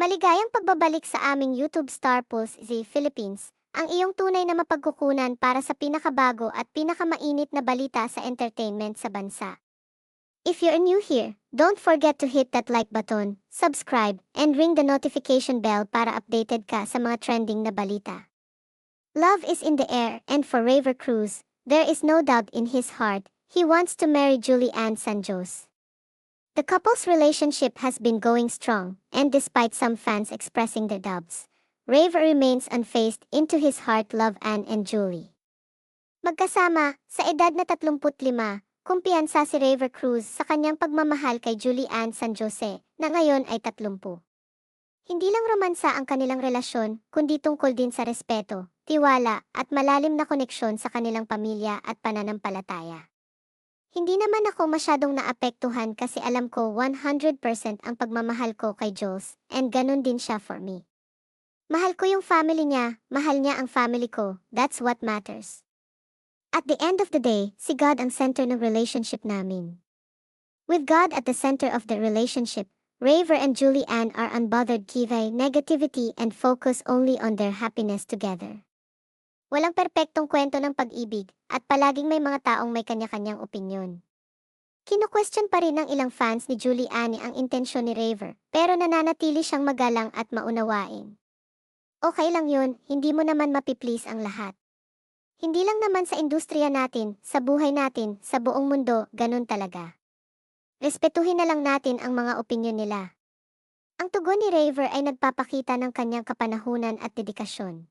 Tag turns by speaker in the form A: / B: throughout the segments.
A: Maligayang pagbabalik sa aming YouTube Star Pulse Z Philippines, ang iyong tunay na mapagkukunan para sa pinakabago at pinakamainit na balita sa entertainment sa bansa. If you're new here, don't forget to hit that like button, subscribe, and ring the notification bell para updated ka sa mga trending na balita. Love is in the air and for Raver Cruz, there is no doubt in his heart, he wants to marry Julie Ann Sanjos. The couple's relationship has been going strong, and despite some fans expressing their doubts, Raver remains unfazed into his heart love Anne and Julie. Magkasama, sa edad na 35, kumpiyansa si Raver Cruz sa kanyang pagmamahal kay Julie Ann San Jose, na ngayon ay 30. Hindi lang romansa ang kanilang relasyon, kundi tungkol din sa respeto, tiwala, at malalim na koneksyon sa kanilang pamilya at pananampalataya. Hindi naman ako masyadong naapektuhan kasi alam ko 100% ang pagmamahal ko kay Jules, and ganun din siya for me. Mahal ko yung family niya, mahal niya ang family ko, that's what matters. At the end of the day, si God ang center ng relationship namin. With God at the center of the relationship, Raver and Julie Ann are unbothered kivay negativity and focus only on their happiness together. Walang perpektong kwento ng pag-ibig, at palaging may mga taong may kanya-kanyang opinyon. Kino-question pa rin ng ilang fans ni Anne ang intensyon ni Raver, pero nananatili siyang magalang at maunawain. Okay lang yun, hindi mo naman mapiplease ang lahat. Hindi lang naman sa industriya natin, sa buhay natin, sa buong mundo, ganun talaga. Respetuhin na lang natin ang mga opinyon nila. Ang tugon ni Raver ay nagpapakita ng kanyang kapanahunan at dedikasyon.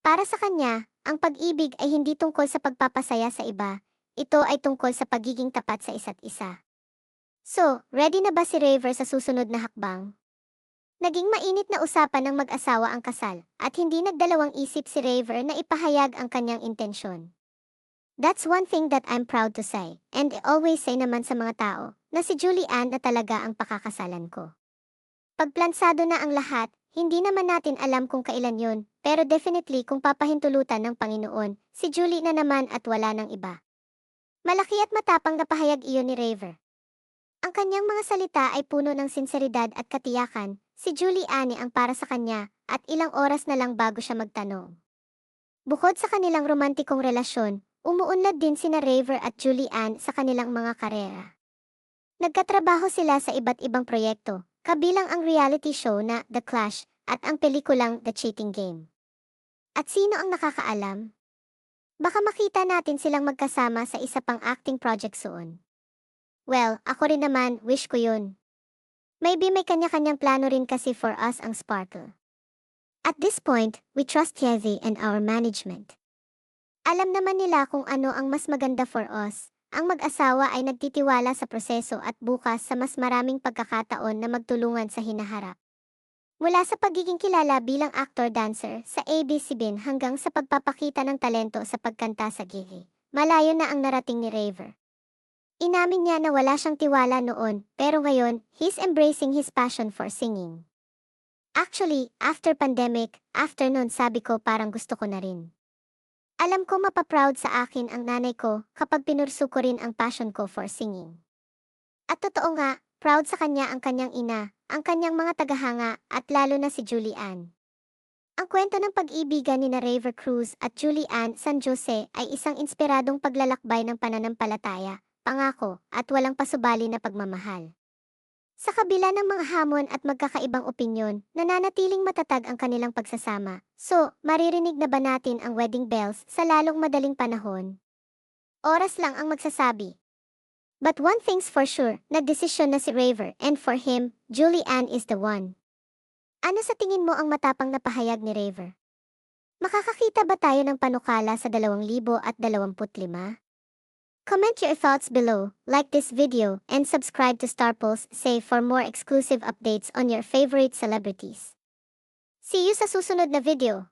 A: Para sa kanya, ang pag-ibig ay hindi tungkol sa pagpapasaya sa iba, ito ay tungkol sa pagiging tapat sa isa't isa. So, ready na ba si Raver sa susunod na hakbang? Naging mainit na usapan ng mag-asawa ang kasal, at hindi nagdalawang isip si Raver na ipahayag ang kanyang intensyon. That's one thing that I'm proud to say, and I always say naman sa mga tao, na si Julie Ann na talaga ang pakakasalan ko. Pagplansado na ang lahat, hindi naman natin alam kung kailan yon, pero definitely kung papahintulutan ng Panginoon, si Julie na naman at wala ng iba. Malaki at matapang na pahayag iyon ni Raver. Ang kanyang mga salita ay puno ng sinseridad at katiyakan, si Julie Anne ang para sa kanya, at ilang oras na lang bago siya magtanong. Bukod sa kanilang romantikong relasyon, umuunlad din sina Raver at Julie Ann sa kanilang mga karera. Nagkatrabaho sila sa iba't ibang proyekto, kabilang ang reality show na The Clash at ang pelikulang The Cheating Game. At sino ang nakakaalam? Baka makita natin silang magkasama sa isa pang acting project soon. Well, ako rin naman, wish ko yun. Maybe may kanya-kanyang plano rin kasi for us ang Sparkle. At this point, we trust Yezi and our management. Alam naman nila kung ano ang mas maganda for us, ang mag-asawa ay nagtitiwala sa proseso at bukas sa mas maraming pagkakataon na magtulungan sa hinaharap. Mula sa pagiging kilala bilang actor-dancer sa ABCBN hanggang sa pagpapakita ng talento sa pagkanta sa gili, malayo na ang narating ni Raver. Inamin niya na wala siyang tiwala noon, pero ngayon, he's embracing his passion for singing. Actually, after pandemic, after noon sabi ko parang gusto ko na rin. Alam ko mapaproud sa akin ang nanay ko kapag pinursu ko rin ang passion ko for singing. At totoo nga, proud sa kanya ang kanyang ina, ang kanyang mga tagahanga, at lalo na si Julie Ann. Ang kwento ng pag-ibigan ni na Raver Cruz at Julie Ann San Jose ay isang inspiradong paglalakbay ng pananampalataya, pangako, at walang pasubali na pagmamahal. Sa kabila ng mga hamon at magkakaibang opinyon, nananatiling matatag ang kanilang pagsasama. So, maririnig na ba natin ang wedding bells sa lalong madaling panahon? Oras lang ang magsasabi. But one thing's for sure, nagdesisyon na si Raver and for him, Julie Ann is the one. Ano sa tingin mo ang matapang na pahayag ni Raver? Makakakita ba tayo ng panukala sa 2025? Comment your thoughts below, like this video, and subscribe to Star Pulse Save for more exclusive updates on your favorite celebrities. See you sa susunod na video.